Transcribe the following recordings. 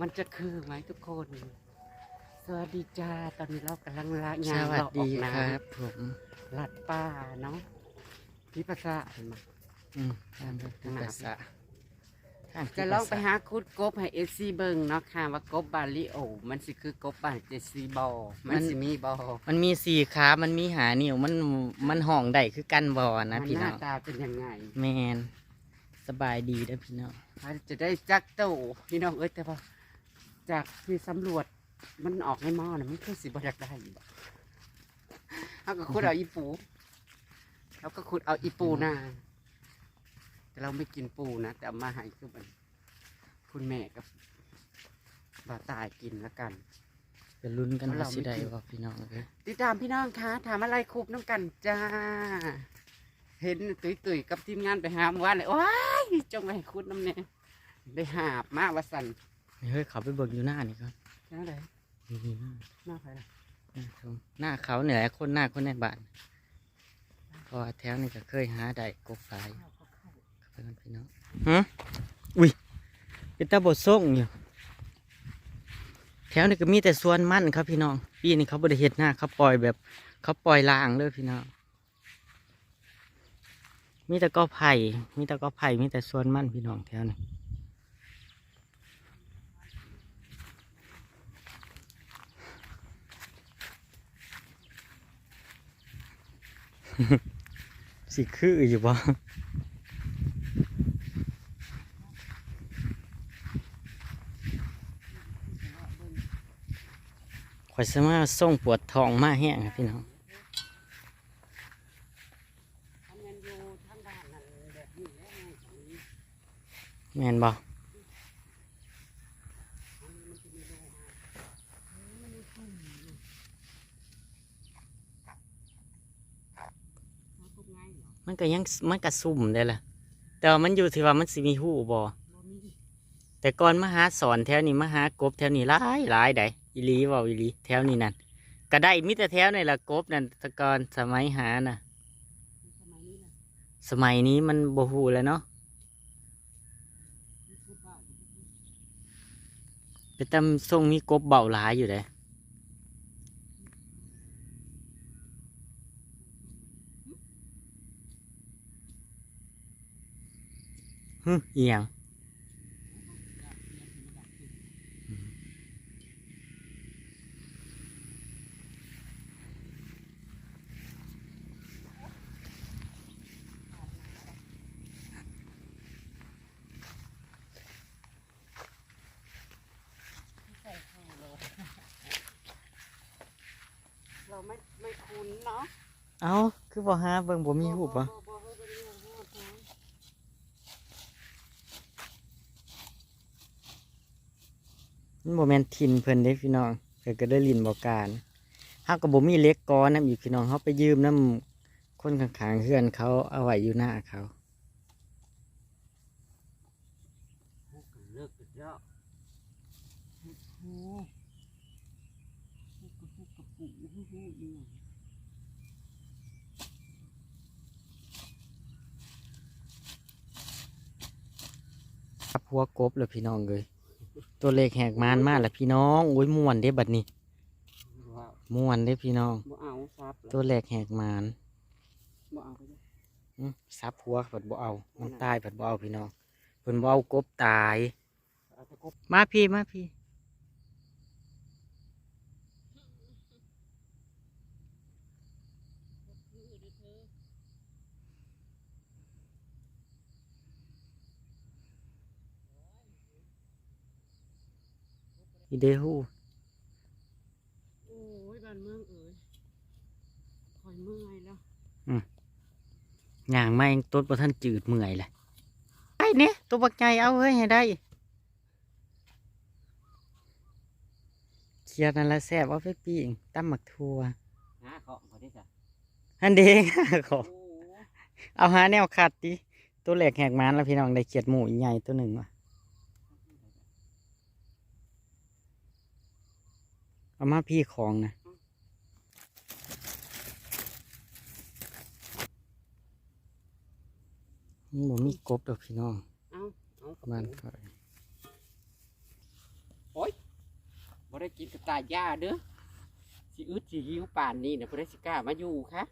มันจะคือไหมทุกคน สวัสดีจ้า ตอนนี้เรากำลังละสงานวัสเราอดีอกคนะรับผมลัดป้าเนาะพี่ภาษาเห็นไหม อืมทางรัฐภาษาทางจะลองไปหาคุดกบให้เอฟซีเบิงเนาะค่ะว่ากบบาลิโอ มันสิคือกบบาเจซีบอมันสิมีบอมันมีสี่ขา มันมีหานิ้วมันมันห่องได้คือกันบอมันะนพี่หน้น้าองตาเป็นยังไงแมนสบายดีเด้อพี่น้องเขาจะได้จักโตพี่น้องเอ้ยแต่ว่า จากที่สำรวจมันออกในหม้อนะมันคือสิบอยากได้อยู่บ่เขาก็ขุดเอาอีปูเขาก็ขุดเอาอีปูนาแต่เราไม่กินปูนะแต่เอามาให้คือมันคุณแม่กับบ่าวตายกินแล้วกัน เป็นลุ้นกันเพราะว่าเราสิไม่ได้กินบ่พี่น้องเอ้ยติดตามพี่น้องคะถามอะไรคุบน้ำกันจ้า เห็นตุยตุยๆกับทีมงานไปหาเมื่อวานเลยว้ายจงไปให้คุดน้ำเนี่ยได้หาบมากว่าสัน เฮ้ยเขาไปเบิกอยู่หน้านี่ก่อนนั่นเลยนี่หน้าหน้าใครล่ะหน้าเขาหน้าเขาเหนือคนหน้าคนในบ้านเพอแถวนี้ก็เคยหาได้กบหลายเข้าไปกันพี่น้องฮะอุ้ยเป็นตาบดส่งอยู่แถวนี้ก็มีแต่สวนมันครับพี่น้องปีนี้เขาบริเฮ็ดหน้าเขาปล่อยแบบ เขาปล่อยล่างเลยพี่น้องมีแต่ก็ไผ่มีแต่ก็ไผ่มีแต่สวนมันพี่น้องแถวนี้ สิคืออยู่บ่ข่อยสามารถส่งปวดท้องมาแห้งครับพี่น้องทำงานอยู่ทางบ้านนั่นแบบนี้แหละไงของนี้แม่นบ่มันพวกง่ายเหรอ มัน ก็ยังมันก็สุ่มได้ล่ะ แต่ว่ามันอยู่ที่ว่ามันสิมีหูบ่บ่มีแต่ก่อนมาหาสอนแถวนี้มาหากบแถวนี้หลายหลายได้อีหลีเว่าอีหลีแถวนี้นั่นก็ได้มิแต่แถวนี่ละกบนั่นแตะกอนสมัยหาน่ะ สมัยนี้ล่ะสมัยนี้มันบ่ฮู้แล้วเนาะมีพูดบ้างไปตำทรงมีกบเบาหลายอยู่เลย ฮึเอียงเราไม่ไม่คุ้นเนาะ เอ้าคือบ่หาเบิ่งบ่มีหูปะ บ่บ่บ่บ่บ่บ่บ่ มันบ่แม่นทินเพิ่นเด้พี่น้องเพิ่นก็ได้ลินบ่การเฮาก็บ่มีเล็กก้อนํอีกพี่น้องเฮาไปยืมนํคนข้างๆเฮือนเขาเอาไว้อยู่หน้าเขาเลิกกันแล้วโอ้โหกระปุกกระปุกโอ้โหอีหยังครับหัวกบแล้วพี่น้องเอ้ย ตัวเล็กแหกมานมาแล้วพี่น้องโอ้ยม่วนเด้บัดนี้ว้าวม่วนเด้พี่น้องบ่เอาซับเหรอตัวแหลกแหกมานบ่เอาไปเลยอื้อซับหัวผัดบ่เอามันตายผัดบ่เอาพี่น้องเพิ่นบ่เอากบตายเอาแต่กบมาพี่มาพี่ อีเดฮูโอ้ยบ้านเมืองเอ๋ยคอยเมื่อยแล้วย่างมาเองต้นบ่ทันจืดเมื่อยแหละไอ้เนี่ยตัวบักใหญ่เอาเฮ้ยให้ได้เคียดนั่นละแซ่บเอาไปปิ้งตำหมักทั่วหาของเขาได้จ้ะอันเด้งขอโอ้เอาหาแนวขัดดิตัวแหลกแหกมานแล้วพี่น้องได้เขียดหมูอีใหญ่ตัวหนึ่งว่ะ เอามาพี่ของนะนี่ผมมีกบดอกพี่น้องเอาเอากระมันปุกก่อยบ่ได้กินกับตายย่าเด้อสิอึดสิหิวป่านนี้เนี่ยบ่ได้สิกล้ามาอยู่คะ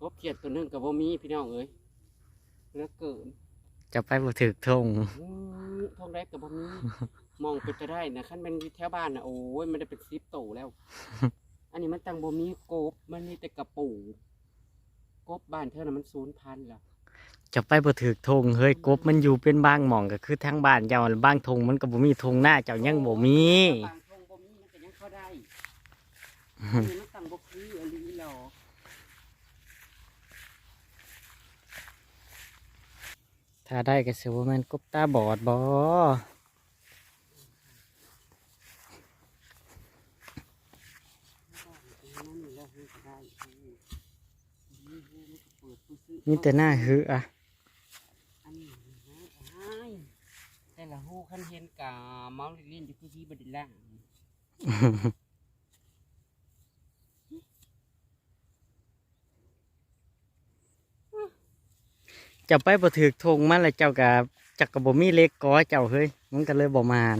กบเขียดตัวหนึงกับบ่มีพี่น้องเอ้ยเหลือเกินจะไปบ่ถึกทงอืมทองแรกกับบ่มี มองไปจะได้นะขั้นเป็นแถวบ้านนะโอ้ยมันได้เป็นซิปโตแล้ว อันนี้มันตังบ่มีกบมันมีแต่กระปูกบบ้านเธอน่ะมันศูนย์พันแล้วจะไปบ่ถึกทงเฮ้ยกบมันอยู่เป็นบางหม่องก็คือทางบ้านเจ้าบางทงมันก็บ่มีทงหน้าเจ้ายังบ่มีบางทงบ่มีมันก็ยังเข้าได้อันนี้มันตังบ่คืออหลีหรอถ้าได้ก็สิว่าแมันกบตาบอดบ่ นั่นนี่แล้วเฮ้ยก็ได้เฮ้ยนี่เฮ้ย มันก็เปิดผู้ซื้อมีแต่หน้าหืออะอันนี้นะอ้ายแต่ละฮู้คันเห็นกะเมาลินอยู่คือที่บ่ได้ล่างเจ้าไปบ่ถึกทงมันแล้วเจ้าก็จักก็บ่มีเล็กกอเจ้าเฮ้ยมันก็เลยบ่มาน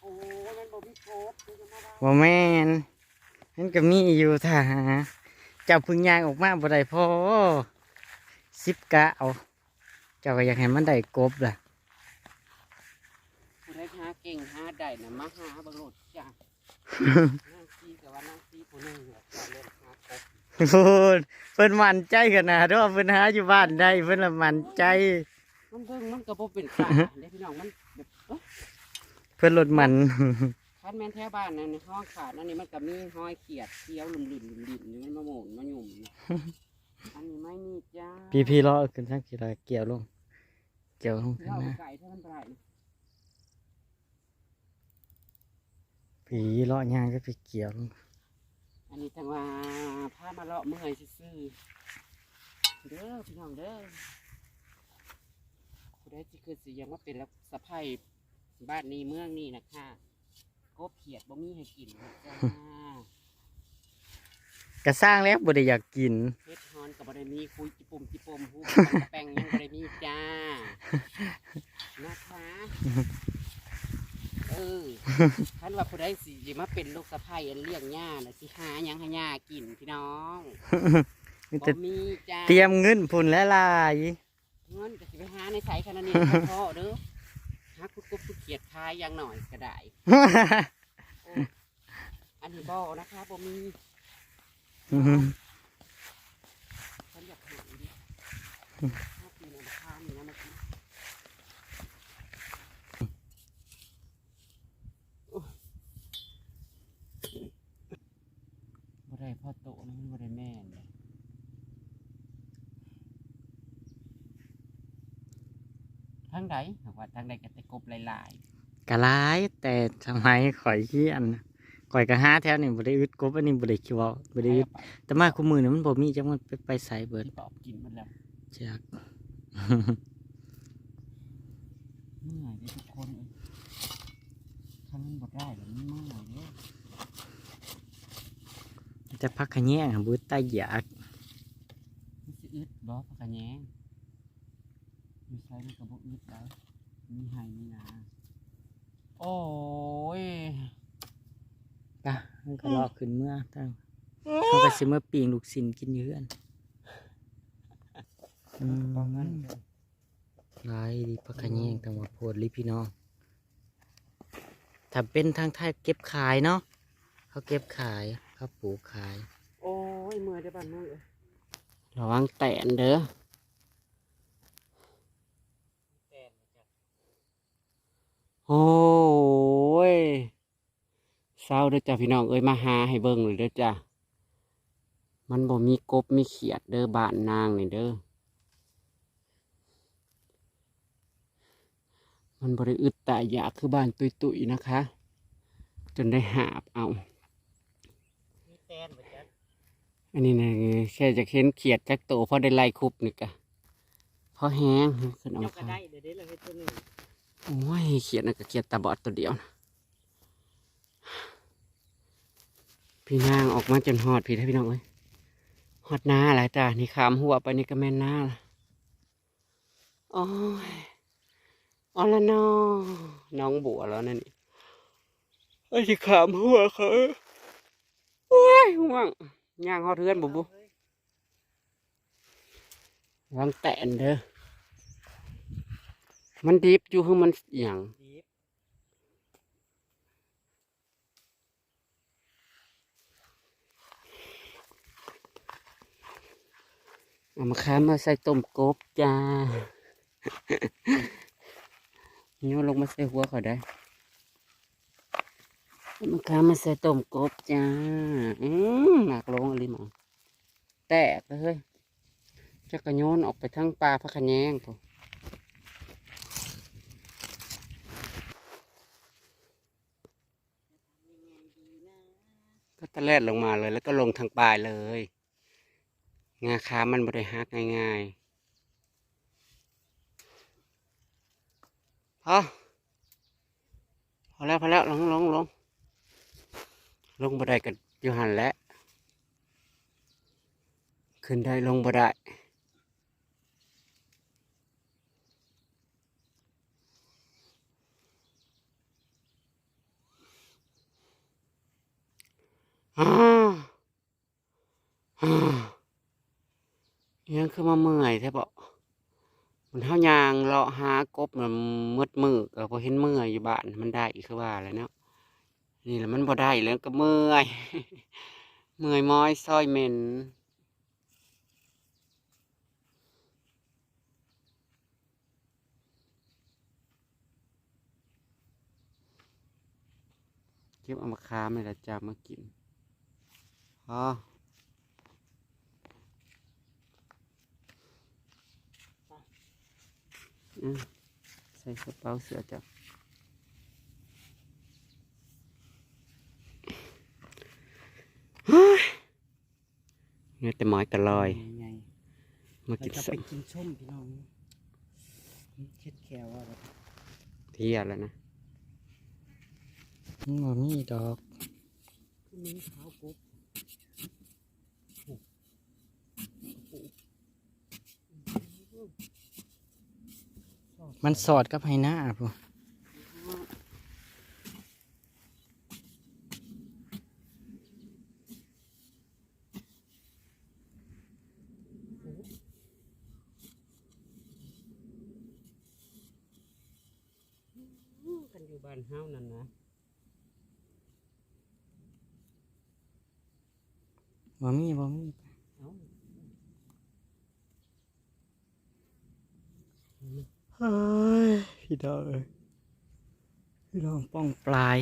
โอ้ยมันบ่มีกบคือจะมาได้บ่แม่น มันก็มีอยู่ท่าหาเจ้าเพึ่งย่างออกมาบ่ได้พอสิบกะเอาเจ้าก็อยากให้มันได้กบล่ะผู้ใดหาเก่งหาได้น่ะมาหาเบิ่งโลดจ้ะนางซีกับว่านางซีผู้หนึงเนี่ยจะเล่นหากบเพิ่นเพิ่นมั่นใจขนาดว่าเพิ่นหาอยู่บ้านได้เพิ่นละมั่นใจมันเบิ่งมันก็บ่เป็นป่าเด้พี่น้องมันแบบเอ้อเพิ่นลดมัน คันแม่นแถวบ้านนั่นในห้องขาดนั่นนี่มันก็มีห้อยเขียดเขียวลุ่มลิ่มลุ่มลิ่มอยู่มันมาหมุนมาหยุ่มนี่อันนี้ไม่มีจ้าพี่พี่เลาะขึ้นทางกี่ละเกี่ยวลง เกี่ยวลงข้างเล่าหน้าไก่เท่านั้นไปพี่เลาะย่างก็ไปเกี่ยวลงอันนี้จังว่าพามาเลาะเมื่อยซื่อๆเด้อพี่น้องเด้อผู้ใดที่คือสิยังว่าเป็นรักสะใภ้บ้านนี้เมืองนี้นะคะ กบเขียดบ่มีให้กินนะจ้าก็สร้างแล้วบ่ได้อยากกิน เฮ็ดฮอนกับบได้มีคุยจิปุ่มจิปุ่มหูกระแปงยังบได้มีจ้านะคะเออท่านว่าผู้ใดสิสิมาเป็นลูกสะใภ้อันเลี้ยงหญ้าน่ะสิหาหยังให้หญ้ากินพี่น้องมีบ่แต่มีจ้าเตรียมเงินพุ่นและลาย เงินก็สิไปหาในไสขนาดนี้พ่อเด้อ หาคุดกบคุดเขียดคายอย่างหน่อยก็ได้โอ้อันนี้บ่นะคะบ่มีฉันอยากหาอยู่ดิถ้าปีนข้ามนี่นะเมื่อกี้บ่ได้พ่อโตนะมันบ่ได้แม่นเลย ทางใดหากว่าทางใดก็แต่กบหลายกะหลายแต่ทำไมข่อยเฮียนข่อยก็หาแถวนี่บ่ได้อึดกบอันนี้บ่ได้คิดว่าๆบ่ได้อึดไปแต่มาคู่มือนี่มันบ่มีจังมันไปไปใส่เบิดที่ปอบกินมันแล้วจัก เมื่อยเด้อทุกคนเอ้ยถ้ามันบ่ได้แล้วมันเมื่อยเด้อแต่พักขะแยงบ่ตายอยากมันสิอึดบ่ปากกะแยงมี ใช้มันก็บ่อึดแล้วมีไห้มีนาโอ้ยปะมันก็รอขึ้นเมื่อตั้งเขาก็สิเมื่อปีงลูกสินกินอยู่เฮือนอืมประมาณนั้นหลายดีพักขะแยงแต่ว่าโพดลิพี่น้องถ้าเป็นทางไทยเก็บขายเนาะเขาเก็บขายเขาปลูกขาย โอ้ยเมื่อยได้อบ้านน้องเอ้ยระวังแตนเด้อ โอ้ยเศร้าเด้อจ้ะพี่น้องเอ้ยมาหาให้เบิ่งเลยเด้อจ้ะมันบ่มีกบมีเขียดเด้อบ้านนางนี่เด้อมันบริอึดตายยากคือบ้านตุยๆนะคะ จนได้หาบเอาอันนี้นะแค่จะเห็นเขียดจักโตเพอได้ไล่คุบนี่กะเพอแห้งขึ้นเอาค่ะ โอ้ยเขียดน่ะก็เขียดตาบอดตัวเดียวนะพี่นางออกมาจนหอดพี่ให้พี่น้องเอ้ยหอดหน้าอะไรจ้ะนี่ขามหัวไปนี่ก็แม่นหน้าละโอ้ยอ๋อละนอน้องบัวแล้วนั่นนี่เไอ้ที่ขามหัวเขาโอ้ยห่วงย่างฮอดเทือนบุบุวางแตนเด้อ มันดิบอยู่คือมันอหย่างดีบเอามาค้ามาใส่ต้มกบจ้าโยนลงมาใส่หัวเขาได้เอามาค้ามาใส่ต้มกบจ้า อืมหนักลงอะไรมั้งแตกเลยเฮ้ยจะกระโยนออกไปทั้งปลาพระขะแยงพอ ก็ตะแลดลงมาเลย แล้วก็ลงทางปลายเลยงาค้ามันบริหักง่ายๆพอพอแล้วพอแล้วลงลงลงลงบ่ได้กันยูหันแล้วขึ้นได้ลงบ่ไดอ่าอ่า ยังคือมาเมื่อยแท้บอกมันเท่ายางเลาะหากบมันมืดมือก็พอเห็นเมื่อยอยู่บ้านมันได้อีกคือว่าอะไรเนาะนี่แหละมันบ่ได้แล้วก็เมื่อยเมื่อยม้อยซอยเหม็นเก็บเอามาค้ามเลยละจ้ามากิน ออืมใส่กระเป๋าเสื้อจ้ะเฮ้ยเนี่ยแต่หมอยตะลอยไงมาเรากินจะส้ไปมกินส้มพี่น้องเช็ดแควว่าแบบเที่ยแล้วนะนี่มันมีดอกมีเท้ากุ๊บ มันสอดกับไฮหน้าพูกันอยู่บ้านเฮานั่นนะบ่มีบ่มี เอ้า เฮ้ยพี่ดอกเอ้ยพี่ดอกป้องปลาย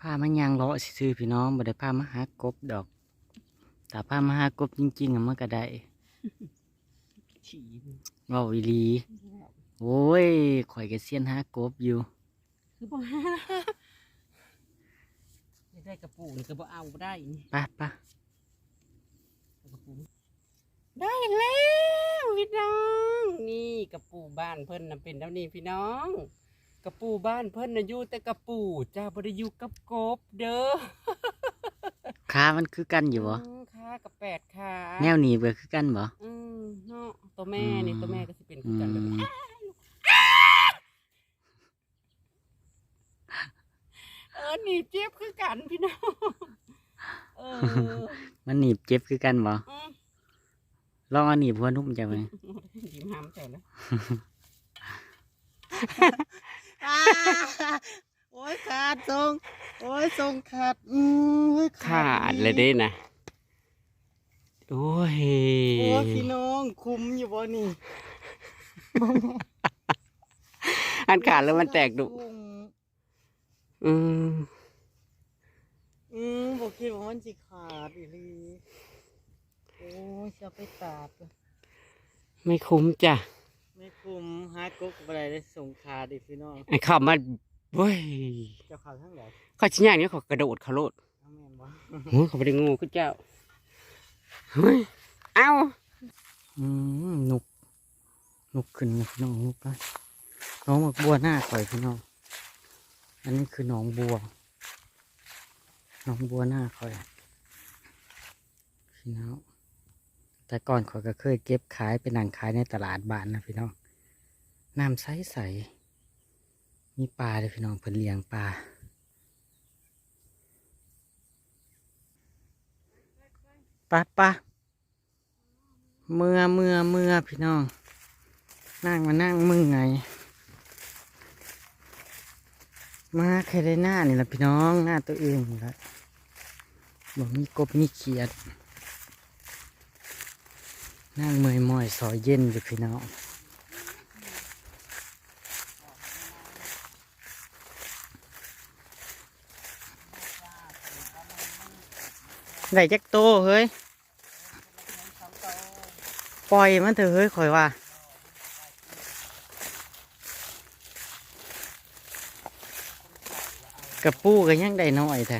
พามันยางเลาะซื่อๆพี่น้องบ่ได้พามาหากบดอกแต่พามาหากบจริงๆอะมันก็ได้ฉี่เว้าอีหลีโอ้ยข่อยก็เซียนหากบอยู่คือบ่หาไม่ได้กระปูนี่ก็บ่เอาบ่ได้นี่ปะปะกระปู ได้แล้วพี่น้องนี่กระปูบ้านเพิ่นน่ะเป็นแล้วนี่พี่น้อง กระปูบ้านเพิ่นน่ะอยู่แต่กระปูจ้าบ่ได้อยู่กับกบเด้อขามันคือกันอยู่บ่มขากับแปดขาแนวหนีบก็คือกันบ่อืมเนาะตัวแม่นี่อืมตัวแม่ก็สิเป็นอืคือกันแบบมนี้เออหนีบเจ็บคือกันพี่น้องเออมันหนีบเจ็บคือกันบ่อืม ลองเอาหนีบหัวนุ่มจังไหมยิ้มห้ามเจ้าแล้วโอ้ยขาดทรงโอ้ยทรงขาดอือขาดเลยเด้นะโอ้ยโอ้ยพี่น้องคุมอยู่บ่นี่อันขาดแล้วมันแตกดุอืมอืมบอกคิดว่ามันสิขาดอีหลีโอ้ ยจะไปตาดไม่คุ้มจ้ะไม่คุมหากกบ่ได้ได้ส่งขาดอีกพี่น้องไอ้เข้ามาเว้ยเจ้าขาดทั้งหลายเขาชิ้นอย่างนี้เขากระโดดเขาโลดเอาแม่นบ่โอ้ยเขาไม่ได้งูคือเจ้าเฮ้ยเอ้าอืมนกนกขึ้นนะพี่น้องนกไปน้องหมกบัวหน้าข่อยพี่น้อง อันนี้คือหนองบัวหนองบัวหน้าข่อยพี่น้อง แต่ก่อนขอก็เคยเก็บขายเป็นนังขายในตลาดบ้านนะพี่น้องน้ำใสใสมีปลาเลยพี่น้องเพิ่นเลี้ยงปลาปลาปลาเมื่อเมื่อเมื่อพี่น้อง นั่งมานั่งมึงไง มาใครได้หน้านี่ละพี่น้องหน้าตัวเองนี่ละบอกมีกบมีเขียด นั่งเมอยมอยซอยเย็นอยู่พี่น้องได้จักโตเฮ้ย ปล่อยมันเถอะเฮ้ยข่อยว่ากระปูก็ยังได้น้อยแท้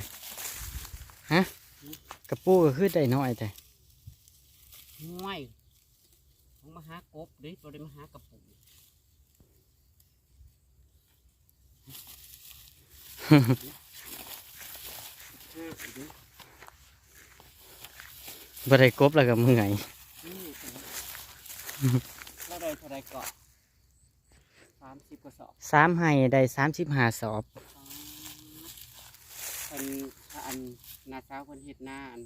ฮะกระปูก็คือได้น้อยแท้ห่วย มึงมาหากบดิบ่ได้มาหากระปูบ่ได้กบแล้วก็เมื่อยเราได้เท่าไรเกาะสามสิบกระสอบสามให้ได้สามสิบห้าสอบ อันอันนาสาวคนเฮ็ดหน้าอัน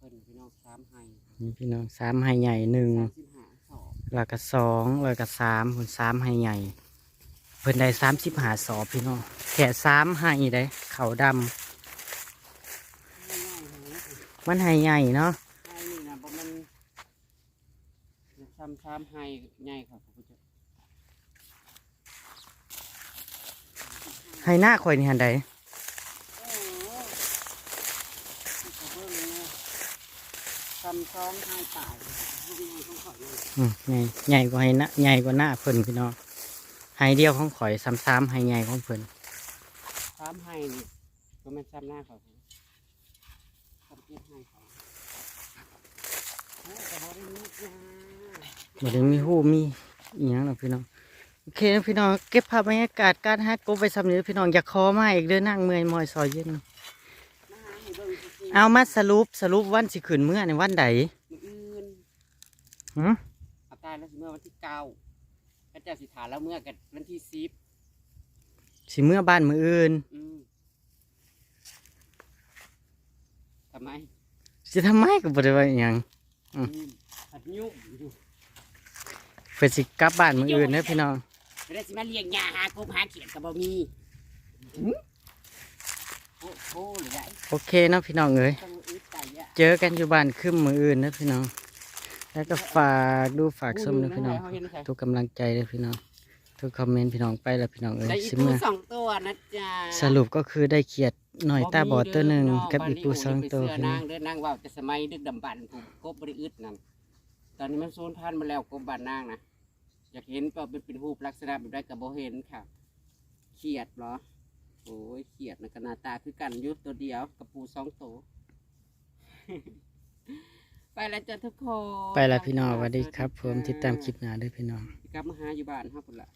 เพิ่นพี่น้องสามไห้นี่พี่น้องสามให้ใหญ่หนึ่งสามสิบห้าสอบแล้วก็สองแล้วก็สามคนสามให้ใหญ่ เพิ่นได้สามสิบห้าสอบพี่น้องแค่สามให้ได้เขาวดง่ายๆเลยำมันให้ใหญ่เนาะไห้นี่นะบ่แมันซ้ำซ้ำไห้ใหญ่ครับคุณผู้ชมให้หน้าข่อยนี่หันใด โอ้โหเบิ่งเนี่ย ซ้ำซ้องไห้ตายให้ใหญ่ต้องขอเลยอืมใหญ่ใหญ่กว่าให้หน้าใหญ่กว่าหน้าเพิ่นพี่น้องให้เดียวของข่อยซ้ำซ้ำให้ใหญ่ของเพิ่นซ้ำไห้นี่ก็แมันซ้ำหน้าเขาซ้ำเจ็ดไห้เขาโอ้แต่บ่ได้มีนะบ่ได้มีหูมีอีหยังหรอกพี่น้องโอเคนะพี่น้องเก็บภาพบรรยากาศการฮักกบไปสำเร็จพี่น้องอย่าคอมาอีกเด้อนั่งเมื่อยมอยซอยเย็นมาหาให้เบิ่งจริงๆเอามาสรุปสรุปวันสิขึ้นเมื่อในวันใดมื้ออื่น หือเอาตายแล้วสิเมื่อวันที่เก้าพระเจ้าสิถาแล้วเมื่อกันวันที่สิบสิเมื่อบ้านมืออื่นอืมทำไมสิทำไมก็บ่ได้ว่าอิหยัง อืม อืมผัดยุ่งอยู่เพิ่นสิกลับบ้านมืออื่นเด้อพี่น้อง ไม่ได้สิมาเลี้ยงยาหากบหาเขียดกับบ่มีโอ้โหหรือไงโอเคเนาะพี่น้องเอ้ยต้องอึดใจอะ เจอกันอยู่บ้านคืมมืออื่นเด้อพี่น้อง แล้วก็ฝากดูฝากชมเด้อพี่น้องเขาเห็นไหมทุกกำลังใจเด้อพี่น้อง ทุกคอมเมนต์พี่น้องไปแล้วพี่น้องเอ้ยได้อีสิปูเมื่อสองตัวนะจ๊ะสรุปก็คือได้เขียดหน่อยตาบอดตัวหนึ่งกับอีปูสองตัวพี่พี่น้นาองงเด้อนางว่าจะสมัยดึกดำบรรพ์ผมกบบริอึดนั่นตอนนี้มันสูญพันธุ์มาแล้วกบบ้านนางนะอยากเห็นก็เป็นเป็นรูปลักษณะแบบได้กับโบเห็นค่ะเขียดเหรอโอ้ยเขียดนะกหนาตาคือกันอยุดตัวเดียวกับปูสองตัว ไปแล้วจ้ะทุกคนไปแล้วพี่น้องสวัสดีครับ ผมติดตามคลิปหน้าเด้วยพี่น้อง กลับมาหาอยู่บ้านครับพุ่นละ